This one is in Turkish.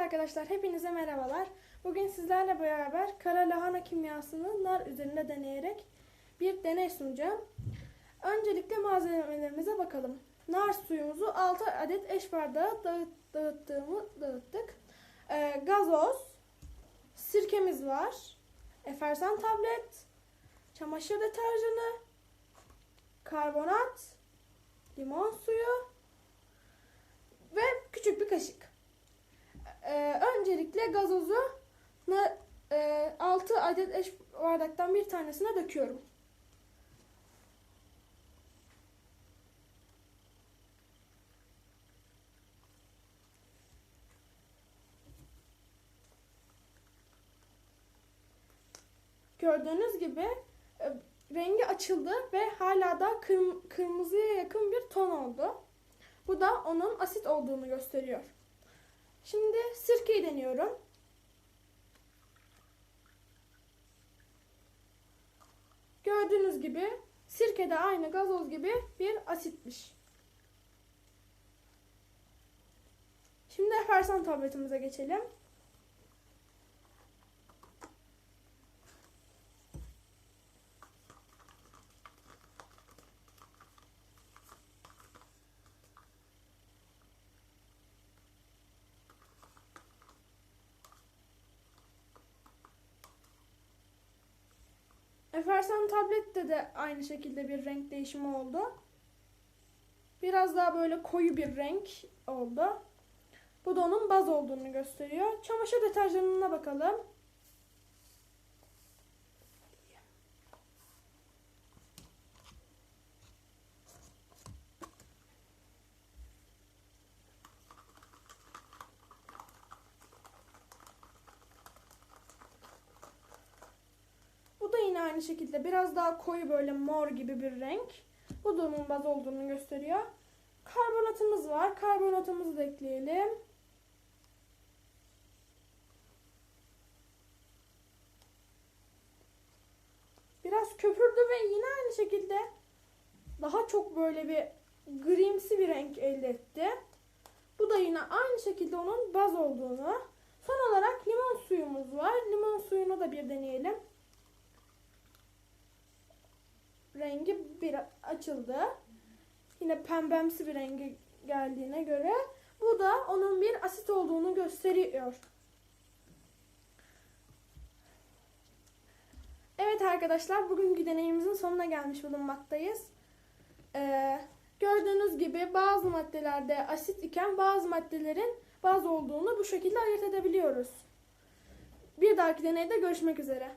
arkadaşlar, hepinize merhabalar. Bugün sizlerle beraber kara lahana kimyasını nar üzerinde deneyerek bir deney sunacağım. Öncelikle malzemelerimize bakalım. Nar suyumuzu 6 adet eş bardağı dağıt, dağıttığımı dağıttık. Ee, gazoz, sirkemiz var, efersan tablet, çamaşır deterjanı, karbonat, limon suyu ve küçük bir kaşık. Öncelikle gazozu na- e, 6 adet eş bardaktan bir tanesine döküyorum. Gördüğünüz gibi e, rengi açıldı ve hala da kırm- kırmızıya yakın bir ton oldu. Bu da onun asit olduğunu gösteriyor. Şimdi sirkeyi deniyorum. Gördüğünüz gibi sirke de aynı gazoz gibi bir asitmiş. Şimdi efersan tabletimize geçelim. Efersan tablette de aynı şekilde bir renk değişimi oldu. Biraz daha böyle koyu bir renk oldu. Bu da onun baz olduğunu gösteriyor. Çamaşır deterjanına bakalım. Aynı şekilde biraz daha koyu böyle mor gibi bir renk. Bu onun baz olduğunu gösteriyor. Karbonatımız var. Karbonatımızı da ekleyelim. Biraz köpürdü ve yine aynı şekilde daha çok böyle bir grimsi bir renk elde etti. Bu da yine aynı şekilde onun baz olduğunu. Son olarak limon suyumuz var. Limon suyunu da bir deneyelim. Rengi bir açıldı. Yine pembemsi bir rengi geldiğine göre bu da onun bir asit olduğunu gösteriyor. Evet arkadaşlar bugünkü deneyimizin sonuna gelmiş bulunmaktayız. Ee, gördüğünüz gibi bazı maddelerde asit iken bazı maddelerin baz olduğunu bu şekilde ayırt edebiliyoruz. Bir dahaki deneyde görüşmek üzere.